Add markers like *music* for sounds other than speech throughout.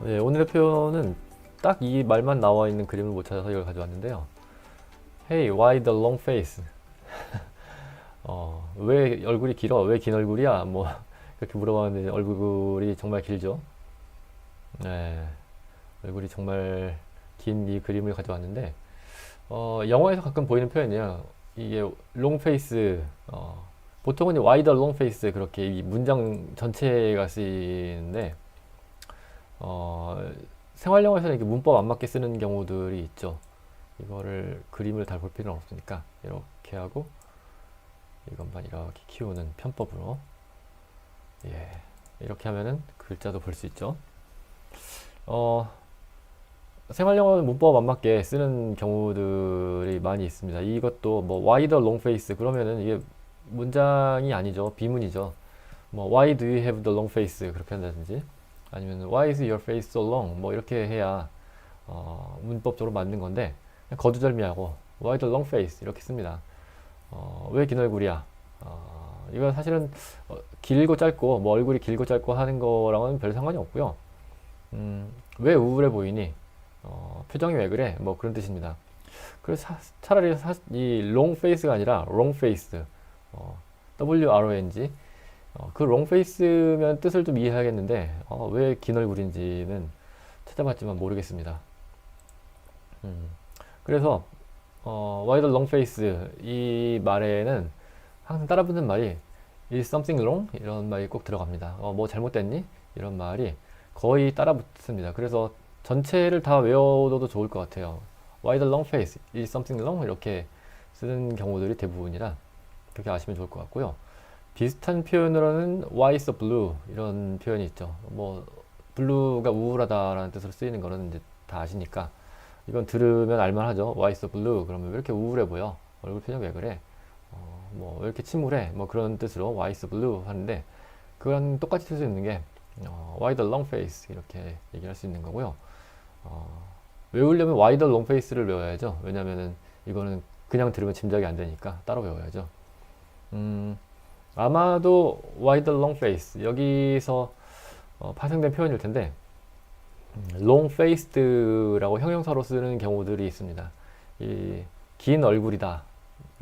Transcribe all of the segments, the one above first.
네, 오늘의 표현은 딱 이 말만 나와 있는 그림을 못 찾아서 이걸 가져왔는데요. Hey, why the long face? *laughs* 어, 왜 얼굴이 길어? 왜 긴 얼굴이야? 뭐 그렇게 물어봤는데 얼굴이 정말 길죠. 네, 얼굴이 정말 긴 이 그림을 가져왔는데 어, 영어에서 가끔 보이는 표현이에요. 이게 face, 어, 보통은 long face 그렇게 이 문장 전체가 쓰이는데 어, 생활 영어에서는 이렇게 문법 안 맞게 쓰는 경우들이 있죠. 이거를 그림을 다 볼 필요는 없으니까 이렇게 하고 이것만 이렇게 키우는 편법으로 예 이렇게 하면은 글자도 볼 수 있죠. 어, 생활 영어는 문법 안 맞게 쓰는 경우들이 많이 있습니다. 이것도 뭐 why the long face 그러면은 이게 문장이 아니죠. 비문이죠. 뭐 why do you have the long face 그렇게 한다든지 아니면 why is your face so long 뭐 이렇게 해야 어, 문법적으로 맞는 건데 거두절미하고 why the long face 이렇게 씁니다. 어, 왜긴 얼굴이야? 어, 이건 사실은 어, 길고 짧고 뭐 얼굴이 길고 짧고 하는 거랑은 별 상관이 없고요. 음, 왜 우울해 보이니? 어, 표정이 왜 그래? 뭐 그런 뜻입니다. 그래서 사- 차라리 사- 이 long face가 아니라 wrong face, 어, W-R-O-N-G 어, 그 롱페이스면 뜻을 좀 이해하겠는데 어, 왜 긴 얼굴인지는 찾아봤지만 모르겠습니다. 음, 그래서 어, why the long face 이 말에는 항상 따라붙는 말이 is something wrong 이런 말이 꼭 들어갑니다. 어, 뭐 잘못됐니? 이런 말이 거의 따라붙습니다. 그래서 전체를 다 외워둬도 좋을 것 같아요. why the long face is something wrong 이렇게 쓰는 경우들이 대부분이라 그렇게 아시면 좋을 것 같고요. 비슷한 표현으로는 why so blue 이런 표현이 있죠. 뭐 블루가 우울하다라는 뜻으로 쓰이는 거는 이제 다 아시니까 이건 들으면 알만하죠. why so blue 그러면 왜 이렇게 우울해 보여? 얼굴 표정 왜 그래? 어, 뭐왜 이렇게 침울해? 뭐 그런 뜻으로 why so blue 하는데 그건 똑같이 쓸 수 있는 게 어, why the long face 이렇게 얘기할 수 있는 거고요. 어, 외우려면 why the long face를 외워야죠. 왜냐면은 이거는 그냥 들으면 짐작이 안 되니까 따로 외워야죠. 음, 아마도 the long face 여기서 어, 파생된 표현일 텐데 음, long faced라고 형용사로 쓰는 경우들이 있습니다. 이 긴 얼굴이다,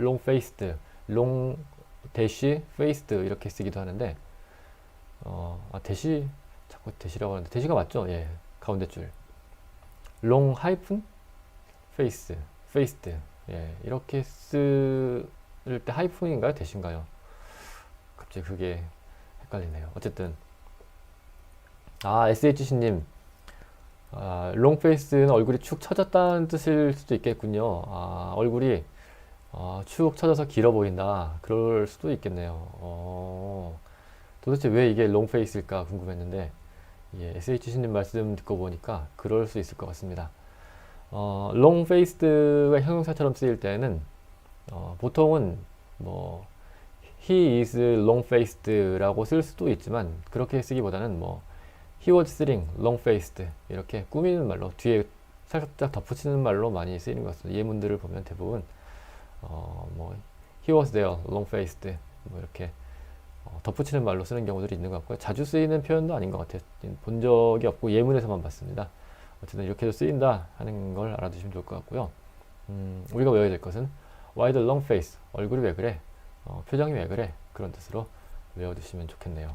long faced, long 대시 faced 이렇게 쓰기도 하는데 어, 아, 대시 자꾸 대시라고 하는데 대시가 맞죠? 예, 가운데 줄 long hyphen face, faced 예, 이렇게 쓸 때 하이픈인가요? 대신가요? 갑자기 그게 헷갈리네요. 어쨌든 아 SHC님 아, 롱페이스는 얼굴이 축 처졌다는 뜻일 수도 있겠군요. 아, 얼굴이 아, 축 처져서 길어 보인다. 그럴 수도 있겠네요. 어, 도대체 왜 이게 롱페이스일까 궁금했는데 예, SHC님 말씀 듣고 보니까 그럴 수 있을 것 같습니다. 어, 롱페이스가 형용사처럼 쓰일 때는 어, 보통은 뭐 he is long-faced라고 쓸 수도 있지만 그렇게 쓰기보다는 뭐 he was sitting long-faced 이렇게 꾸미는 말로 뒤에 살짝 덧붙이는 말로 많이 쓰이는 것 같습니다. 예문들을 보면 대부분 어, 뭐 he was there long-faced 뭐 이렇게 어, 덧붙이는 말로 쓰는 경우들이 있는 것 같고요. 자주 쓰이는 표현도 아닌 것 같아요. 본 적이 없고 예문에서만 봤습니다. 어쨌든 이렇게도 쓰인다 하는 걸 알아두시면 좋을 것 같고요. 음, 우리가 외워야 될 것은 why the long face 얼굴이 왜 그래? 어, 표정이 왜 그래? 그런 뜻으로 외워두시면 좋겠네요.